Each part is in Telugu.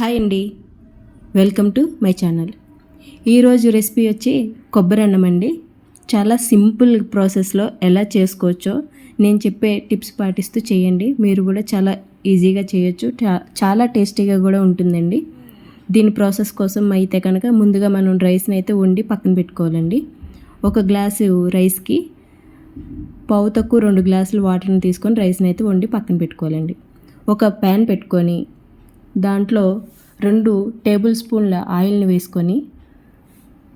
హాయ్ అండి. Welcome to my channel. ఈరోజు రెసిపీ వచ్చి కొబ్బరి అన్నం అండి. చాలా సింపుల్ ప్రాసెస్లో ఎలా చేసుకోవచ్చో నేను చెప్పే టిప్స్ పాటిస్తూ చేయండి. మీరు కూడా చాలా ఈజీగా చేయొచ్చు. చా- చాలా టేస్టీగా కూడా ఉంటుందండి. దీని ప్రాసెస్ కోసం అయితే కనుక ముందుగా మనం రైస్ని అయితే వండి పక్కన పెట్టుకోవాలండి. ఒక గ్లాసు రైస్కి పావు తక్కువ రెండు గ్లాసులు వాటర్ని తీసుకొని రైస్ని అయితే వండి పక్కన పెట్టుకోవాలండి. ఒక ప్యాన్ పెట్టుకొని దాంట్లో రెండు టేబుల్ స్పూన్ల ఆయిల్ని వేసుకొని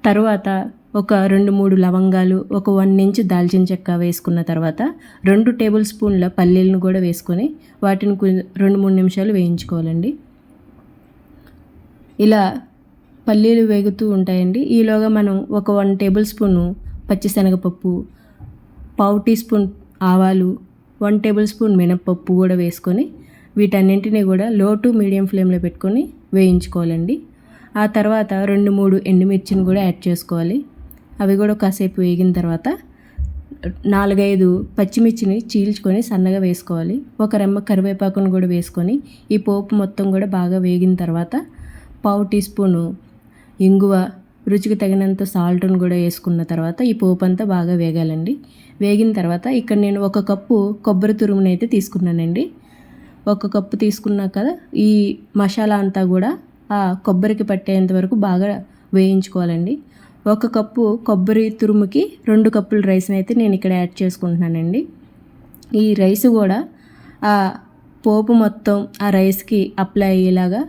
తర్వాత ఒక రెండు మూడు లవంగాలు ఒక వన్ ఇంచ్ దాల్చిన చెక్క వేసుకున్న తర్వాత రెండు టేబుల్ స్పూన్ల పల్లీలను కూడా వేసుకొని వాటిని రెండు మూడు నిమిషాలు వేయించుకోవాలండి. ఇలా పల్లీలు వేగుతూ ఉంటాయండి. ఈలోగా మనం ఒక వన్ టేబుల్ స్పూను పచ్చిశనగపప్పు పావు టీ స్పూన్ ఆవాలు వన్ టేబుల్ స్పూన్ మినప్పప్పు కూడా వేసుకొని వీటన్నింటినీ కూడా లో టు మీడియం ఫ్లేమ్లో పెట్టుకొని వేయించుకోవాలండి. ఆ తర్వాత రెండు మూడు ఎండుమిర్చిని కూడా యాడ్ చేసుకోవాలి. అవి కూడా కాసేపు వేగిన తర్వాత నాలుగైదు పచ్చిమిర్చిని చీల్చుకొని సన్నగా వేసుకోవాలి. ఒక రెమ్మ కరివేపాకును కూడా వేసుకొని ఈ పోపు మొత్తం కూడా బాగా వేగిన తర్వాత పావు టీ స్పూను ఇంగువ రుచికి తగినంత సాల్ట్ను కూడా వేసుకున్న తర్వాత ఈ పోపు అంతా బాగా వేగాలండి. వేగిన తర్వాత ఇక్కడ నేను ఒక కప్పు కొబ్బరి తురుమునైతే అయితే తీసుకున్నానండి. ఒక కప్పు తీసుకున్నా కదా ఈ మసాలా అంతా కూడా ఆ కొబ్బరికి పట్టేంత వరకు బాగా వేయించుకోవాలండి. ఒక కప్పు కొబ్బరి తురుముకి రెండు కప్పుల రైస్ని అయితే నేను ఇక్కడ యాడ్ చేసుకుంటున్నానండి. ఈ రైస్ కూడా ఆ పోపు మొత్తం ఆ రైస్కి అప్లై అయ్యేలాగా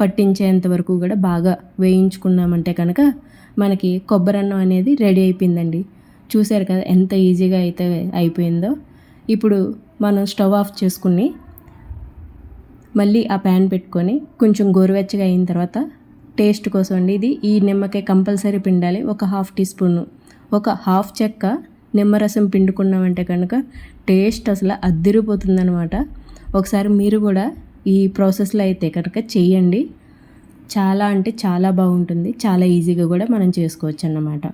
పట్టించేంత వరకు కూడా బాగా వేయించుకున్నామంటే కనుక మనకి కొబ్బరి అన్నం అనేది రెడీ అయిపోయిందండి. చూశారు కదా ఎంత ఈజీగా అయితే అయిపోయిందో. ఇప్పుడు మనం స్టవ్ ఆఫ్ చేసుకుని మళ్ళీ ఆ ప్యాన్ పెట్టుకొని కొంచెం గోరువెచ్చగా అయిన తర్వాత టేస్ట్ కోసం అండి. ఇది ఈ నిమ్మకాయ కంపల్సరీ పిండాలి. ఒక హాఫ్ టీ స్పూన్ ఒక హాఫ్ చెక్క నిమ్మరసం పిండుకున్నామంటే కనుక టేస్ట్ అసలు అద్దిరిపోతుందనమాట ఒకసారి మీరు కూడా ఈ ప్రాసెస్లో అయితే కనుక చేయండి. చాలా అంటే చాలా బాగుంటుంది. చాలా ఈజీగా కూడా మనం చేసుకోవచ్చు అన్నమాట